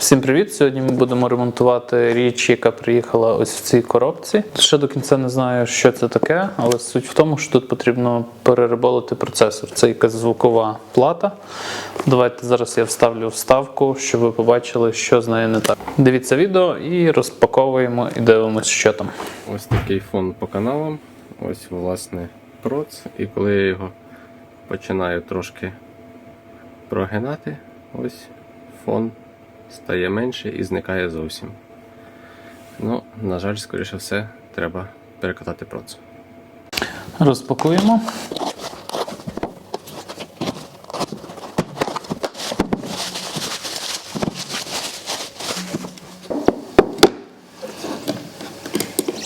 Всім привіт! Сьогодні ми будемо ремонтувати річ, яка приїхала ось в цій коробці. Ще до кінця не знаю, що це таке, але суть в тому, що тут потрібно перериболити процесор. Це якась звукова плата. Давайте зараз я вставлю вставку, щоб ви побачили, що з нею не так. Дивіться відео і розпаковуємо і дивимося, що там. Ось такий фон по каналам. Ось, власне, проц. І коли я його починаю трошки прогинати, ось фон стає менше і зникає зовсім. Ну, на жаль, скоріше все, треба перекатати проц. Розпакуємо.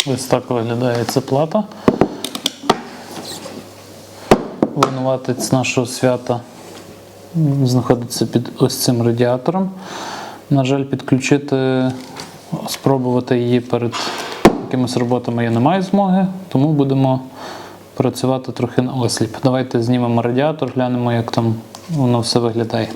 Ось так виглядає ця плата. Винуватець нашого свята знаходиться під ось цим радіатором. На жаль, підключити, спробувати її перед якимись роботами я не маю змоги, тому будемо працювати трохи на осліп. Давайте знімемо радіатор, глянемо, як там воно все виглядає.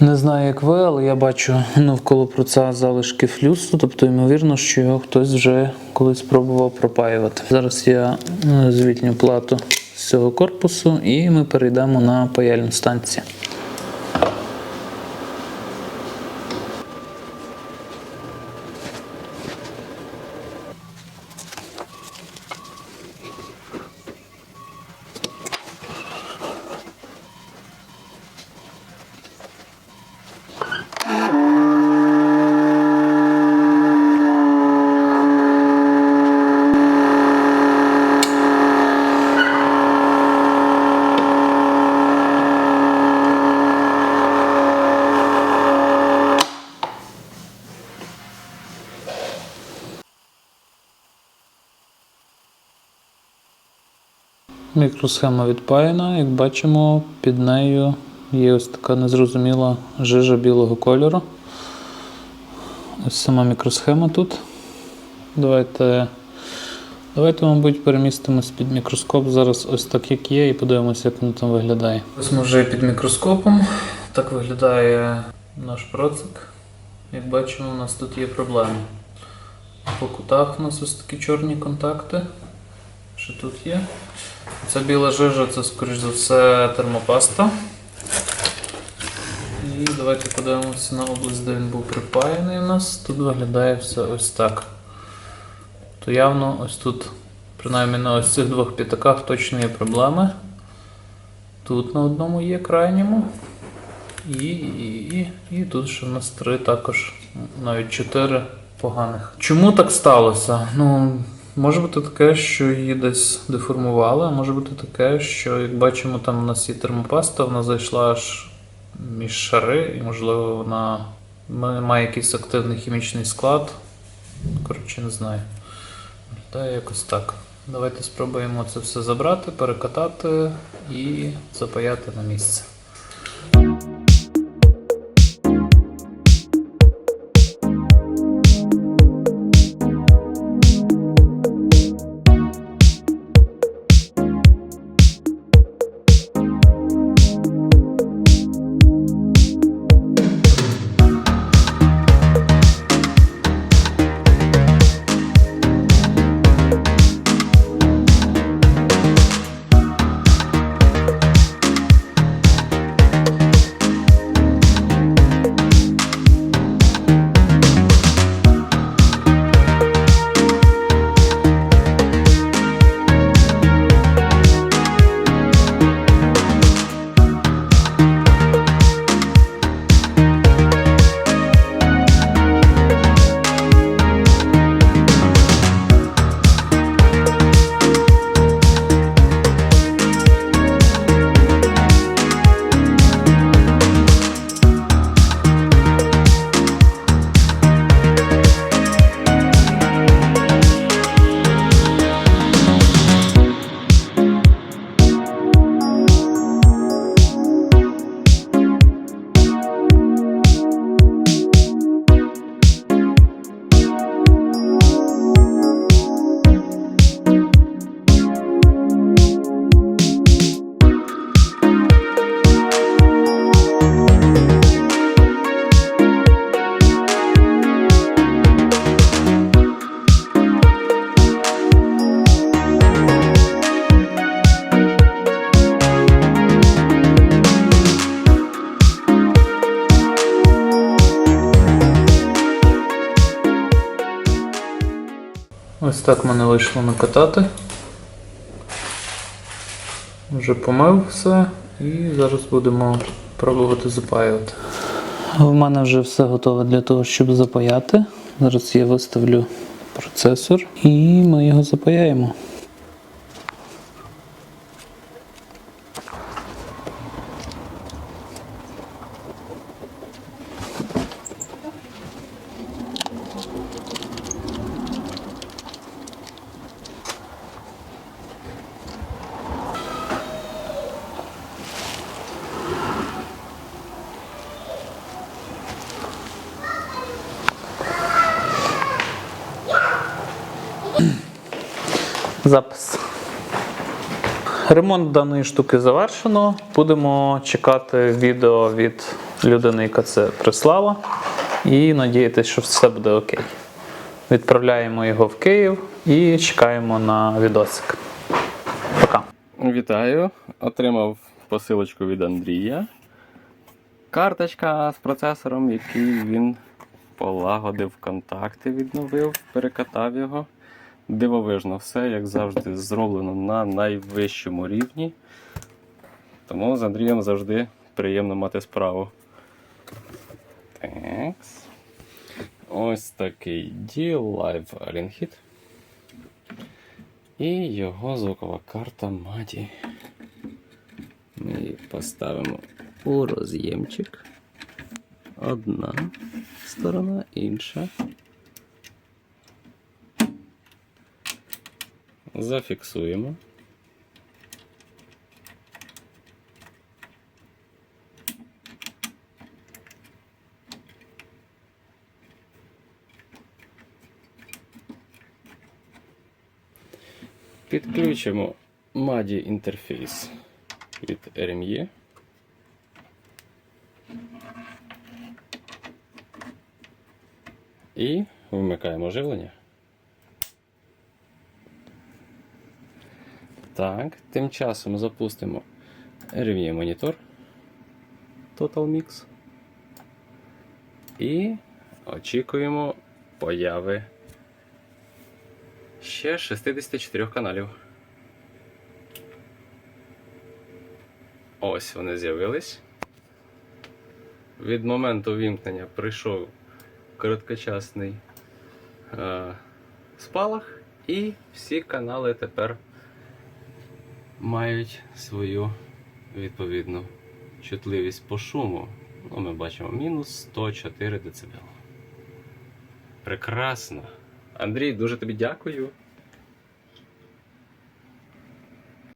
Не знаю, як ви, але я бачу навколо проца залишки флюсу, тобто, ймовірно, що його хтось вже колись пробував пропаювати. Зараз я е, звільню плату цього корпусу і ми перейдемо на паяльну станцію. Мікросхема відпаяна. Як бачимо, під нею є ось така незрозуміла жижа білого кольору. Ось сама мікросхема тут. Давайте, давайте мабуть, перемістимось під мікроскоп зараз ось так, як є, і подивимося, як воно там виглядає. Ось ми вже під мікроскопом. Так виглядає наш процик. Як бачимо, у нас тут є проблеми. По кутах у нас ось такі чорні контакти. Що тут є? Ця біла жижа це, скоріш за все, термопаста. І давайте подивимося на область, де він був припаяний у нас. Тут виглядає все ось так. То явно ось тут, принаймні на ось цих двох п'ятаках точно є проблеми. Тут на одному є крайньому. І, і, і, і тут ще в нас три також, навіть чотири поганих. Чому так сталося? Ну, може бути таке, що її десь деформували, а може бути таке, що, як бачимо, там у нас є термопаста, вона зайшла аж між шари, і, можливо, вона має якийсь активний хімічний склад. Коротше, не знаю. Виглядає якось так. Давайте спробуємо це все забрати, перекатати і запаяти на місце. Ось так мене вийшло накатати. Вже помив все і зараз будемо пробувати запаювати. У мене вже все готове для того, щоб запаяти. Зараз я виставлю процесор і ми його запаяємо. Запис. Ремонт даної штуки завершено. Будемо чекати відео від людини, яка це прислала, і надіятися, що все буде окей. Відправляємо його в Київ і чекаємо на відосик. Пока. Вітаю! Отримав посилочку від Андрія. Карточка з процесором, який він полагодив контакти, відновив, перекатав його. Дивовижно, все, як завжди, зроблено на найвищому рівні. Тому з Андрієм завжди приємно мати справу. Такс. Ось такий D-Live Hit. І його звукова карта Маді. Ми її поставимо у роз'ємчик. Одна сторона, інша. Зафіксуємо. Підключимо MADI інтерфейс від RME. І вмикаємо живлення. Так, тим часом запустимо RME монітор Total Mix. І очікуємо появи ще 64 каналів. Ось вони з'явились. Від моменту вімкнення прийшов короткочасний е, спалах, і всі канали тепер мають свою відповідну чутливість по шуму. Ну, ми бачимо мінус 104 дБ. Прекрасно. Андрій, дуже тобі дякую.